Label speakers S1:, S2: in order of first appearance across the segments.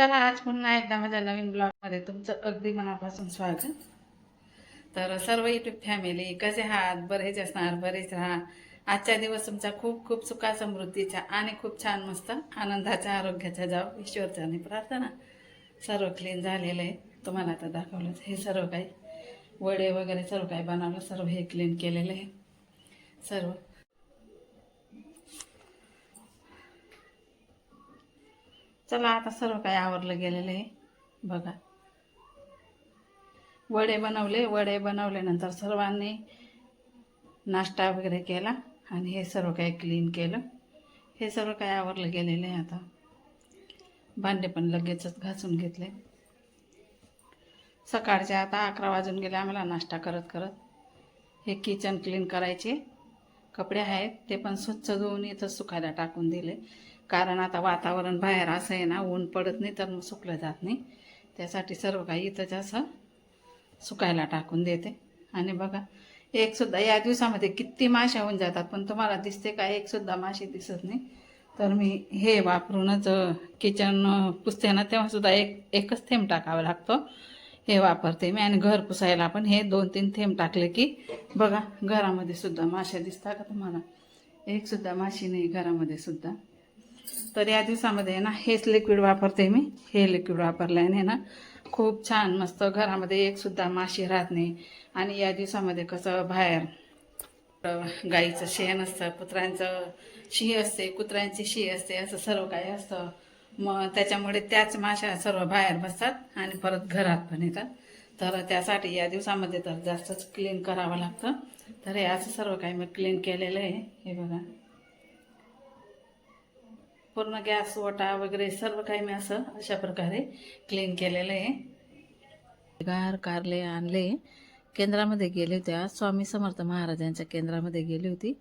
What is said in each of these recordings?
S1: चला आज पुन्हा एकदा माझ्या नवीन ब्लॉगमध्ये तुमचं अगदी मनापासून स्वागत. तर सर्व युट्यूब फॅमिली कसे आहात? बरेच असणार बरेच राहा. आजचा दिवस तुमचा खूप खूप सुखा समृद्धीचा आणि खूप छान मस्त आनंदाच्या आरोग्याचा जाव ईश्वरचाने प्रार्थना. सर्व क्लीन झालेलं आहे. तुम्हाला आता दाखवलं हे सर्व काही. वडे वगैरे सर्व काही बनवलं सर्व हे क्लीन केलेलं आहे. सर्व. चला आता सर्व काही आवरलं गेलेलं आहे. बघा. वडे बनवले वडे बनवल्यानंतर सर्वांनी नाश्ता वगैरे केला आणि हे सर्व काही क्लीन केलं. हे सर्व काही आवरलं गेलेलं आहे आता. भांडे पण लगेचच घासून घेतले. सकाळचे आता अकरा वाजून गेले आम्हाला नाश्ता करत करत. हे किचन क्लीन करायचे. कपडे आहेत ते पण स्वच्छ धुवून इथं सुखायला टाकून दिले. कारण आता वातावरण बाहेर असं आहे ना ऊन पडत नाही तर मग सुकलं जात नाही. त्यासाठी सर्व काही इथंच असं सुकायला टाकून देते. आणि बघा एकसुद्धा या दिवसामध्ये किती माश्या होऊन जातात पण तुम्हाला दिसते का एकसुद्धा माशी दिसत नाही. तर मी हे वापरूनच किचन पुसते ना तेव्हासुद्धा एक एकच थेंब टाकावा लागतो. हे वापरते मी आणि घर पुसायला पण हे दोन तीन थेंब टाकले की बघा घरामध्ये सुद्धा माश्या दिसतात का तुम्हाला? एकसुद्धा माशी नाही घरामध्ये सुद्धा. तर या दिवसामध्ये आहे ना हेच लिक्विड वापरते मी. हे लिक्विड वापरल्याने ना खूप छान मस्त घरामध्ये एक सुद्धा माशी राहत नाही. आणि या दिवसामध्ये कसं बाहेर गाईचं शेण असतं कुत्र्यांचं शी असते कुत्र्यांची शी असते असं सर्व काही असतं. मग त्याच्यामुळे त्याच माशा सर्व बाहेर बसतात आणि परत घरात पण येतात. तर त्यासाठी या दिवसामध्ये तर जास्तच क्लीन करावं लागतं. तर हे असं सर्व काही मी क्लीन केलेलं आहे. हे बघा. पूर्ण गॅस ओटा वगैरे सर्व काही मी असं अशा प्रकारे क्लीन केलेलं आहे. गार कारले आणले. केंद्रामध्ये गेले होते आज. स्वामी समर्थ महाराजांच्या केंद्रामध्ये गेली होती.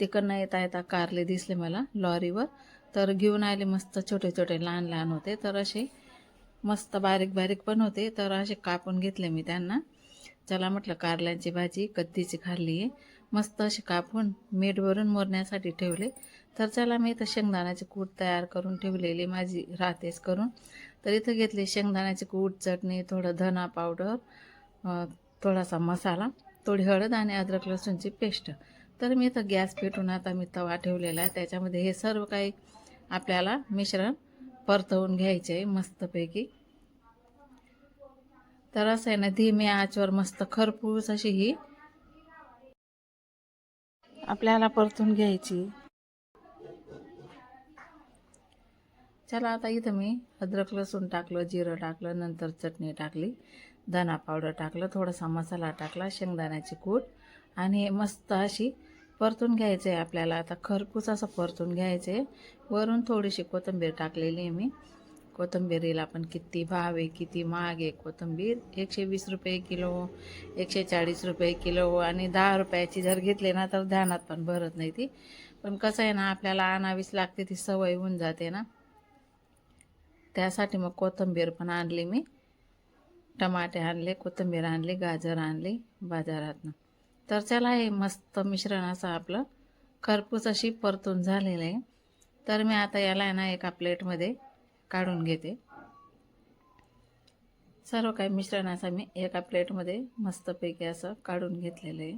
S1: तिकडनं येता येता कारले दिसले मला लॉरीवर. तर घेऊन आले मस्त छोटे छोटे लहान लहान होते. तर असे मस्त बारीक बारीक पण होते. तर असे कापून घेतले मी त्यांना. चला म्हटलं कारल्यांची भाजी कद्दीची खाल्ली आहे. मस्त असे कापून मीठ भरून मोरण्यासाठी ठेवले. तर चला मी इथं शेंगदाण्याची कूट तयार करून ठेवलेली माझी राहतेच करून. तर इथं घेतली शेंगदाण्याची कूट चटणी थोडं धना पावडर थोडासा मसाला थोडी हळद आणि अद्रक लसूणची पेस्ट. तर मी इथं गॅस पेटून आता मी तवा ठेवलेला आहे. त्याच्यामध्ये हे सर्व काही आपल्याला मिश्रण परतवून घ्यायचे आहे मस्तपैकी. तर असं आहे ना धीमे आचवर मस्त खरपूस अशी ही आपल्याला परतून घ्यायची. चला आता इथं मी अद्रक लसूण टाकलं जिरं टाकलं नंतर चटणी टाकली धना पावडर टाकलं थोडासा मसाला टाकला शेंगदाण्याची कूट आणि मस्त अशी परतून घ्यायचं आहे आपल्याला. आता खरपूस असं परतून घ्यायचं. आहे वरून थोडीशी कोथिंबीर टाकलेली आहे मी. कोथिंबीरीला पण किती भाव आहे किती महाग आहे कोथिंबीर? एकशे वीस रुपये किलो एकशे चाळीस रुपये किलो आणि दहा रुपयाची जर घेतली ना तर ध्यानात पण भरत नाही ती. पण कसं आहे ना आपल्याला आणावीच लागते ती सवय होऊन जाते ना. त्यासाठी मग कोथिंबीर पण आणली मी. टमाटे आणले कोथिंबीर आणली गाजर आणली बाजारातनं. तर चला हे मस्त मिश्रण असं आपलं. खरपूस अशी परतून झालेलं आहे. तर मी आता याला आहे ना एका प्लेटमध्ये काढून घेते. सर्व काही मिश्रण असं मी एका प्लेटमध्ये मस्तपैकी असं काढून घेतलेलं आहे.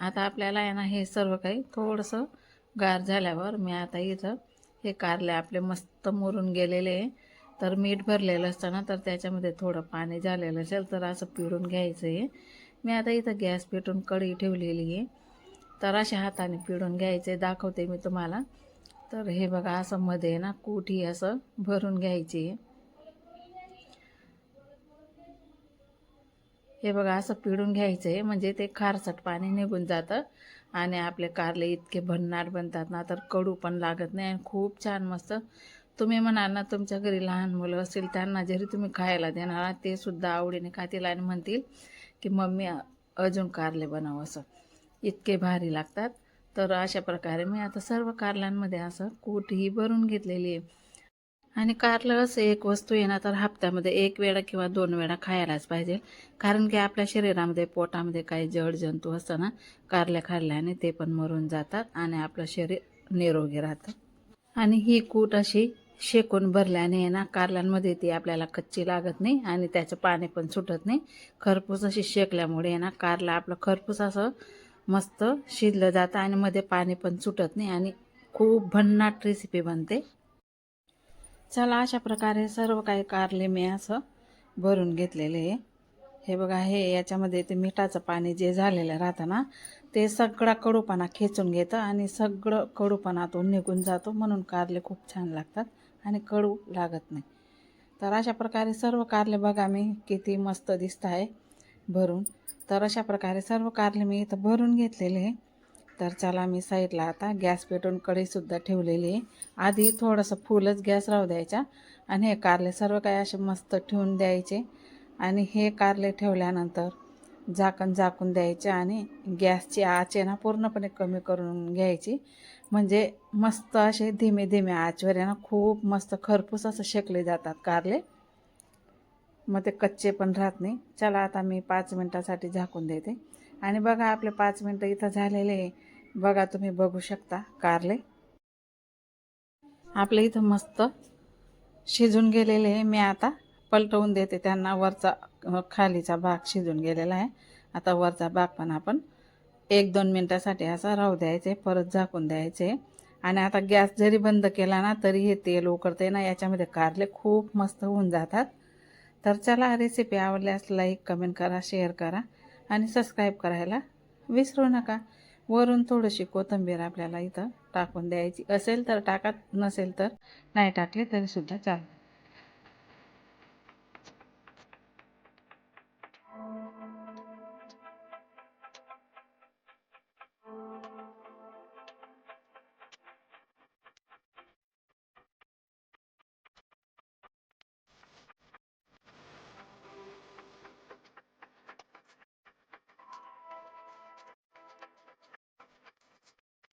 S1: आता आपल्याला आहे ना हे सर्व काही थोडंसं गार झाल्यावर मी आता इथं हे कारले आपले मस्त मुरून गेलेले आहे. तर मीठ भरलेलं असतं ना तर त्याच्यामध्ये थोडं पाणी झालेलं असेल तर असं पिळून घ्यायचं आहे. मी आता इथं गॅस पेटून कढई ठेवलेली आहे. तर अशा हाताने पिळून घ्यायचे दाखवते मी तुम्हाला. तर हे बघा असं मध्ये ना कोठी असं भरून घ्यायची. आहे हे बघा असं पिळून घ्यायचं आहे. म्हणजे ते खारसट पाणी निघून जातं आणि आपले कारले इतके भन्नाट बनतात ना तर कडू पण लागत नाही आणि खूप छान मस्त. तुम्ही म्हणाल ना तुमच्या घरी लहान मुलं असतील त्यांना जरी तुम्ही खायला देणार ते सुद्धा आवडीने खातील आणि म्हणतील की मम्मी अजून कारले बनव असं. इतके भारी लागतात. तर अशा प्रकारे मी आता सर्व कारल्यांमध्ये असं कूट ही भरून घेतलेली आहे. आणि कारलं असं एक वस्तू आहे ना तर हप्त्यामध्ये एक वेळा किंवा दोन वेळा खायलाच पाहिजे. कारण की आपल्या शरीरामध्ये पोटामध्ये काही जड जंतू असतं ना कारल्या खाल्ल्याने ते पण मरून जातात आणि आपलं शरीर निरोगी राहतं. आणि ही कूट अशी शेकून भरल्याने आहे ना कारल्यांमध्ये ती आपल्याला कच्ची लागत नाही आणि त्याचं पाणी पण सुटत नाही. खरपूस अशी शेकल्यामुळे आहे ना कारला आपलं खरपूस असं मस्त शिजलं जातं आणि मध्ये पाणी पण सुटत नाही आणि खूप भन्नाट रेसिपी बनते. चला अशा प्रकारे सर्व काही कारले मी असं भरून घेतलेले आहे. हे बघा हे याच्यामध्ये ते मिठाचं पाणी जे झालेलं राहतं ना ते सगळा कडूपणा खेचून घेतं आणि सगळं कडूपणातून निघून जातो म्हणून कारले खूप छान लागतात आणि कडू लागत नाही. तर अशा प्रकारे सर्व कारले बघा मी किती मस्त दिसत आहे. भरून. तर अशा प्रकारे सर्व कारले मी इथं भरून घेतलेले आहे. तर चला मी साईडला आता गॅस पेटवून कढईसुद्धा ठेवलेली आहे. आधी थोडंसं फुलच गॅस राहू द्यायचा आणि हे कारले सर्व काही असे मस्त ठेवून द्यायचे. आणि हे कारले ठेवल्यानंतर झाकण झाकून द्यायचे आणि गॅसची आच आहे ना पूर्णपणे कमी करून घ्यायची. म्हणजे मस्त असे धीमे धीमे आचवर आहे ना खूप मस्त खरपूस असं शेकले जातात कारले. मग ते कच्चे पण राहत नाही. चला आता मी पाच मिनटासाठी झाकून देते. आणि बघा आपले पाच मिनटं इथं झालेले आहे. बघा तुम्ही बघू शकता कारले. आपले इथं मस्त शिजून गेलेले आहे. मी आता पलटवून देते. त्यांना वरचा खालीचा भाग शिजून गेलेला आहे. आता वरचा भाग पण आपण एक दोन मिनटासाठी असा राहू द्यायचे. परत झाकून द्यायचे. आणि आता गॅस जरी बंद केला ना तरी हे तेल उकडते ना याच्यामध्ये कारले खूप मस्त होऊन जातात. तर चला रेसिपी आवडल्यास लाईक कमेंट करा शेअर करा आणि सबस्क्राईब करायला विसरू नका. वरून थोडीशी कोथिंबीर आपल्याला इथं टाकून द्यायची असेल तर टाकत नसेल तर नाही टाकले तरीसुद्धा चालेल.